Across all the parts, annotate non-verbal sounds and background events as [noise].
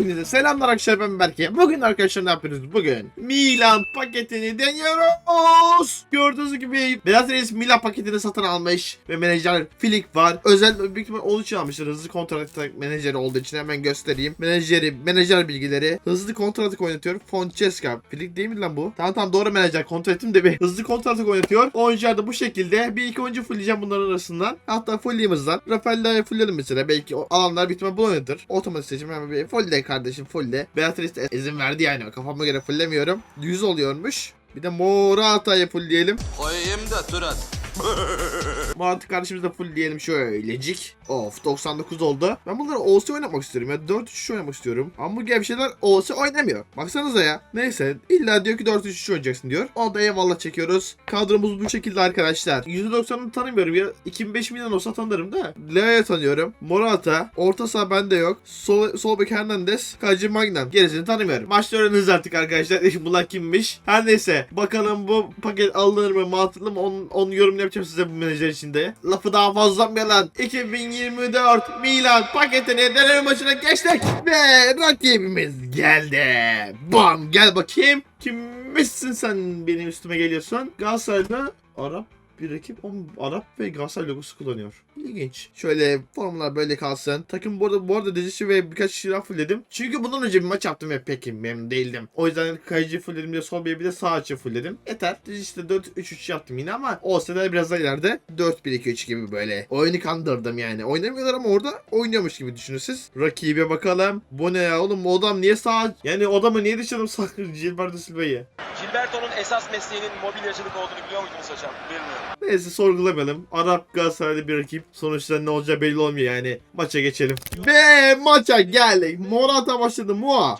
Hepinize selamlar arkadaşlar ben Berke. Bugün arkadaşlar ne yapıyoruz? Bugün Milan paketini deniyoruz. Gördüğünüz gibi Beyaz Reis Milan paketini satın almış ve menajer Filik var. Özel büyük ihtimal onun için. Hızlı kontrat menajeri olduğu için hemen göstereyim. Menajeri, menajer bilgileri. Hızlı kontratı oynatıyor. Francesca. Filik değil mi lan bu? Tamam tamam doğru menajer. Kontratım de bir. Hızlı kontratı oynatıyor. Oyuncular da bu şekilde. Bir iki oyuncu fullleyeceğim bunların arasından. Hatta fullleyimizden. Rafael'le fullledim mesela. Belki alanlar bitme bu oynadır. Otomatik seçim hemen bir fulle kardeşim fulle. Beatrice de izin verdi yani. Kafama göre fulllemiyorum. 100 oluyormuş. Bir de Morata'yı fullleyelim. Koyayım da Turan. [laughs] Murat kardeşimiz de full diyelim şöylecik. Of 99 oldu. Ben bunları OS oynamak istiyorum ya. 4-3-3 oynamak istiyorum. Ama bu gevşeler OS oynamıyor. Baksanıza ya. Neyse illa diyor ki 4-3-3 oynayacaksın diyor. O da eyvallah çekiyoruz. Kadromuz bu şekilde arkadaşlar. %90'ını tanımıyorum ya. 2005 milyon olsa tanırım da. Leo'yu tanıyorum. Morata. Orta saha bende yok. Sol, sol bek Hernandez. Kaleci Magnan. Gerisini tanımıyorum. Maçta öğreniriz artık arkadaşlar. [laughs] Bunlar kimmiş? Her neyse. Bakalım bu paket alınır mı? Mantıklı mı? Onun, onun yorumunu yapacağım size bu menajer içinde. Lafı daha fazla uzatmayalım. 2024 Milan paketini deneme maçına geçtik. Ve rakibimiz geldi. Bam gel bakayım. Kimmişsin sen benim üstüme geliyorsun? Galatasaray'da Arap bir rakip ama Arap ve Galatasaray logosu kullanıyor. İlginç. Şöyle formlar böyle kalsın. Takım bu arada, bu arada dizisi ve birkaç kişi daha fullledim. Çünkü bundan önce bir maç yaptım ve pek memnun değildim. O yüzden kayıcı fullledim de sol bir de sağ açı fullledim. Yeter. Dizisi de 4-3-3 yaptım yine ama o sene biraz daha ileride 4-1-2-3 gibi böyle. Oyunu kandırdım yani. Oynamıyorlar ama orada oynuyormuş gibi düşünün siz. Rakibe bakalım. Bu ne ya oğlum bu adam niye sağ... Yani o adamı niye dışarı sağ... Gilberto Silva'yı. Gilberto'nun esas mesleğinin mobilyacılık olduğunu biliyor muydunuz hocam? Bilmiyorum. Neyse sorgulamayalım. Arap Galatasaraylı bir rakip. Sonuçta ne olacağı belli olmuyor yani. Maça geçelim. Ve maça geldik. Morata başladı. Mua.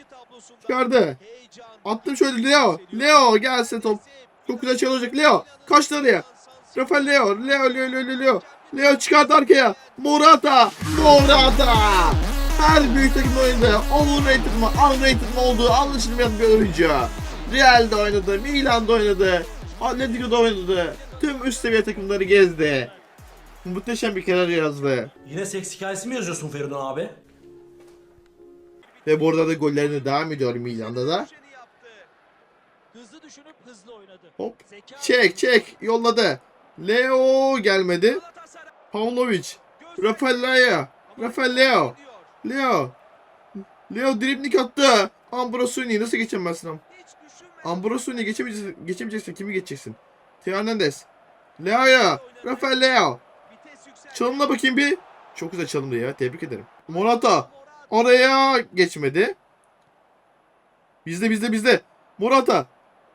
Çıkardı. Attım şöyle Leo. Leo gelse top. Çok güzel çalacak. Leo. Kaçtı oraya. Rafael Leo. Leo Leo Leo Leo Leo. Leo çıkardı arkaya. Morata. Morata. Her büyük takım oyunda overrated mı unrated mı olduğu anlaşılmayan bir oyuncu. Real'de oynadı, Milan'da oynadı, Atletico'da oynadı. Tüm üst seviye takımları gezdi. Muhteşem bir karar yazdı. Yine seks hikayesi mi yazıyorsun Feridun abi? Ve bu arada da gollerine devam ediyor Milan'da da. Hızlı düşünüp hızlı oynadı. Hop. Çek çek yolladı. Leo gelmedi. Pavlovic. Rafael Lea. Rafael Leo. Leo. Leo dribling attı. Ambrosini nasıl geçemezsin am? Hiç düşünmeden Ambrosini geçemeyeceksin. Geçemeyeceksin. Kimi geçeceksin? Teo Hernandez. Leo'ya. Rafael yükseltti. Çalımla bakayım bir. Çok güzel çalımdı ya. Tebrik ederim. Morata. Oraya geçmedi. Bizde bizde bizde. Morata.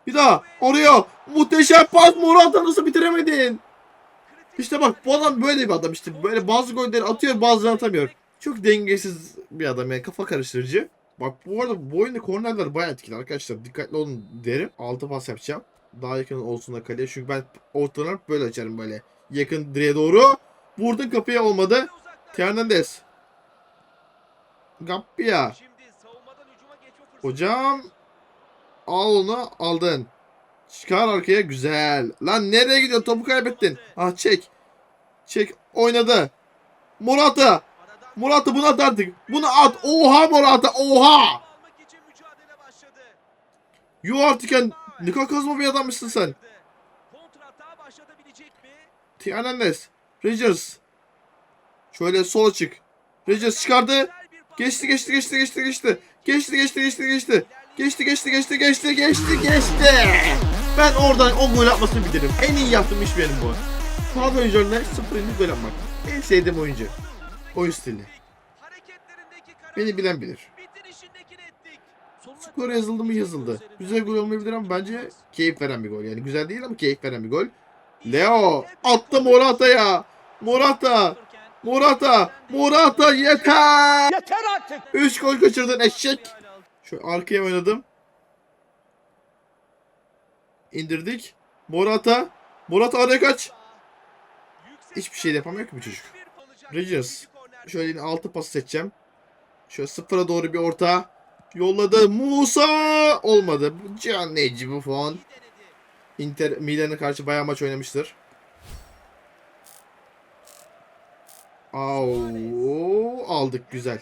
Bir daha. Oraya. Muhteşem pas. Morata nasıl bitiremedin? İşte bak bu adam böyle bir adam işte. Böyle bazı golleri atıyor bazılarını atamıyor. Çok dengesiz bir adam yani kafa karıştırıcı. Bak bu arada bu oyunda kornerler bayağı etkili arkadaşlar. Dikkatli olun derim. Altı pas yapacağım. Daha yakın olsun da kaleye. Çünkü ben ortadan böyle açarım böyle. Yakın direğe doğru. Vurdun kapıya olmadı. Hernandez. Fırsatı. Hocam. Al onu aldın. Çıkar arkaya güzel. Lan nereye gidiyor topu kaybettin. Ah çek. Çek oynadı. Morata. Morata bunu at artık. Bunu at. Oha Morata oha. Yuh artık ya. Ne kazma bir adammışsın sen. Hernandez. Rogers. Şöyle sola çık. Rogers çıkardı. Geçti geçti geçti geçti geçti. Geçti geçti geçti geçti. Geçti geçti geçti geçti geçti geçti. Ben oradan o gol atmasını bilirim. En iyi yaptığım iş benim bu. Sağda oyuncularına 0 indik gol atmak. En sevdiğim oyuncu. Oyun stili. Beni bilen bilir. Skor yazıldı mı yazıldı. Güzel gol olmayabilir ama bence keyif veren bir gol. Yani güzel değil ama keyif veren bir gol. Leo attı Morata'ya. Morata. Morata. Morata yeter. Yeter artık. 3 gol kaçırdın eşek. Şu arkaya oynadım. İndirdik. Morata. Morata araya kaç. Hiçbir şey yapamıyor ki bu çocuk. Rodgers. Şöyle yine altı pas seçeceğim. Şöyle sıfıra doğru bir orta. Yolladı. Musa. Olmadı. Can Neci bu falan. Inter Milan'a karşı bayağı maç oynamıştır. Au, aldık güzel.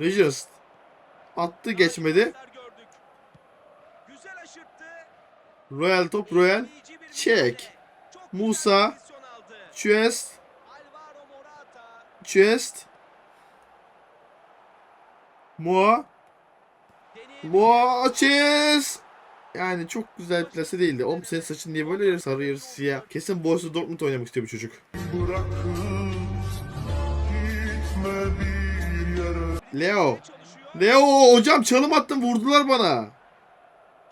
Regis attı geçmedi. Royal top Royal. Çek. Musa. Chest. Chest. Moa. Moa Chest. Yani çok güzel plase değildi. Oğlum senin saçın niye böyle sarı yarı siyah? Kesin Borussia Dortmund oynamak istiyor bu çocuk. Leo. Leo hocam çalım attım vurdular bana.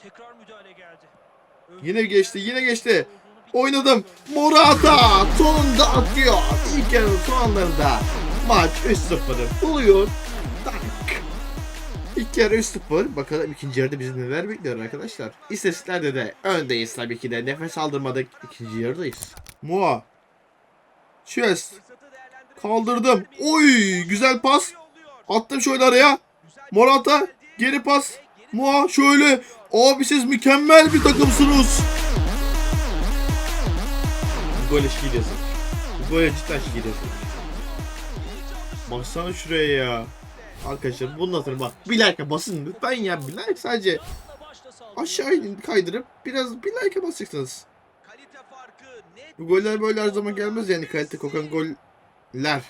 Tekrar müdahale geldi. Yine geçti yine geçti. Oynadım. Morata sonunda atıyor. İlk yarının son anlarında maç 3-0'ı buluyor. Tak. İlk yarı 3-0. Bakalım ikinci yarıda bizi neler bekliyor arkadaşlar. İstatistiklerde de öndeyiz tabii ki de. Nefes aldırmadık. İkinci yarıdayız. Fırsatı değerlendirmek Kaldırdım. Oy güzel pas. Attım şöyle araya. Morata. Geri pas. Mua şöyle. Abi siz mükemmel bir takımsınız. Gole şiir yazın. Bu gole cidden yazın. Baksana şuraya ya. Arkadaşlar bunun hatırı bak. Bir like basın lütfen ya. Bir like sadece aşağı kaydırıp biraz bir like basacaksınız. Bu goller böyle her zaman gelmez yani kalite kokan goller.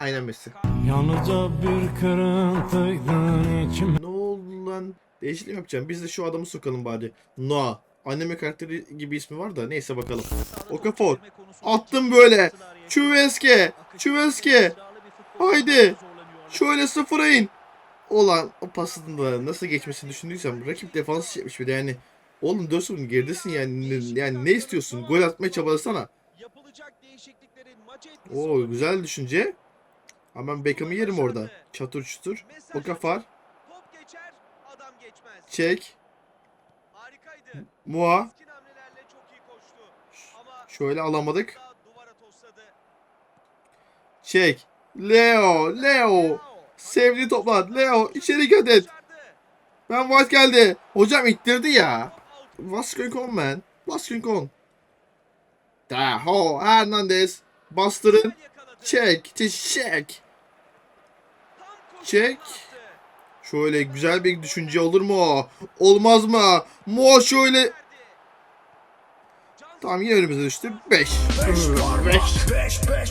Aynen Messi. Yalnızca bir kırıntıydın içime Ne oldu lan? Değişiklik yapacağım. Biz de şu adamı sokalım bari. Noah. Anime karakteri gibi ismi var da neyse bakalım. Okafor. Attım böyle. Çuveske. Çuveske. Haydi. Şöyle sıfıra in. Olan o pasın da nasıl geçmesini düşündüysem rakip defans çekmiş bir de yani. Oğlum 4 geridesin yani. Ne- Yani ne istiyorsun? Gol atmaya çabalasana. Oo güzel düşünce. Ama ben Beckham'ı yerim orada. Çatır çutur. Adam geçmez. Çek. Mua. Şöyle alamadık. Çek. Leo. Leo. Sevdi toplar. Leo içeri dikkat et. Başardı. Ben White geldi. Hocam ittirdi ya. What's going on man? What's going on? Taho Hernandez. Bastırın. Çek. Çek. Çek. Şöyle güzel bir düşünce olur mu? Olmaz mı? Mo şöyle. Tamam yine önümüze düştü. 5. 5. kafa.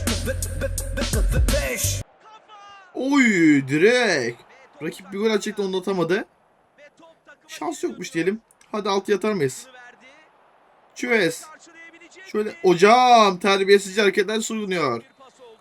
Oy direkt. Rakip bir gol atacaktı onu atamadı. Şans yokmuş diyelim. Hadi altı yatar mıyız? Çöz. Şöyle hocam terbiyesizce hareketler sunuyor.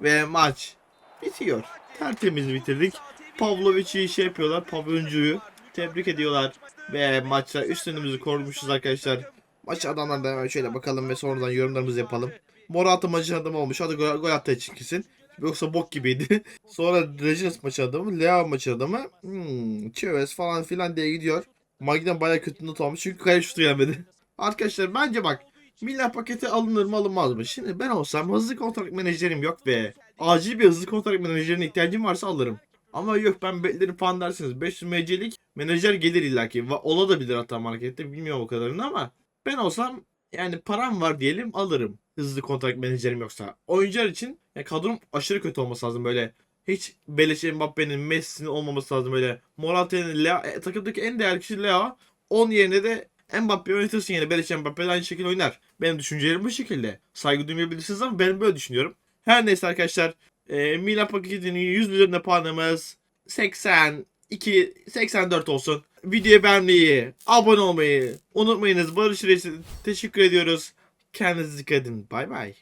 Ve maç bitiyor. Tertemiz bitirdik. Pavlovic'i şey yapıyorlar. Pavyoncuyu tebrik ediyorlar. Ve maçta üstünlüğümüzü korumuşuz arkadaşlar. Maç adamlar da şöyle bakalım ve sonradan yorumlarımızı yapalım. Morata maçın adamı olmuş. Hadi gol, gol attığı için kesin. Yoksa bok gibiydi. [laughs] Sonra Regis maçı adamı, Leo maçı adamı, hmm, falan filan diye gidiyor. Magiden bayağı kötü not almış çünkü kale şutu gelmedi. [laughs] Arkadaşlar bence bak Milan paketi alınır mı alınmaz mı? Şimdi ben olsam hızlı kontrat menajerim yok ve acil bir hızlı kontrat menajerine ihtiyacım varsa alırım. Ama yok ben beklerim falan dersiniz. 500 MC'lik menajer gelir illaki. Va- Olabilir hatta markette bilmiyorum o kadarını ama ben olsam yani param var diyelim alırım. Hızlı kontrat menajerim yoksa. Oyuncular için ya kadrom aşırı kötü olması lazım böyle. Hiç Beleş Mbappe'nin Messi'nin olmaması lazım böyle. Morata'nın Lea, e, takımdaki en değerli kişi Lea. Onun yerine de Mbappe oynatırsın yine Beleş Mbappe aynı şekilde oynar. Benim düşüncelerim bu şekilde. Saygı duymayabilirsiniz ama ben böyle düşünüyorum. Her neyse arkadaşlar. E, Milan paketinin 100 üzerinde puanımız 82 84 olsun. Videoyu beğenmeyi, abone olmayı unutmayınız. Barış Reis'e teşekkür ediyoruz. Kendinize dikkat edin. Bay bay.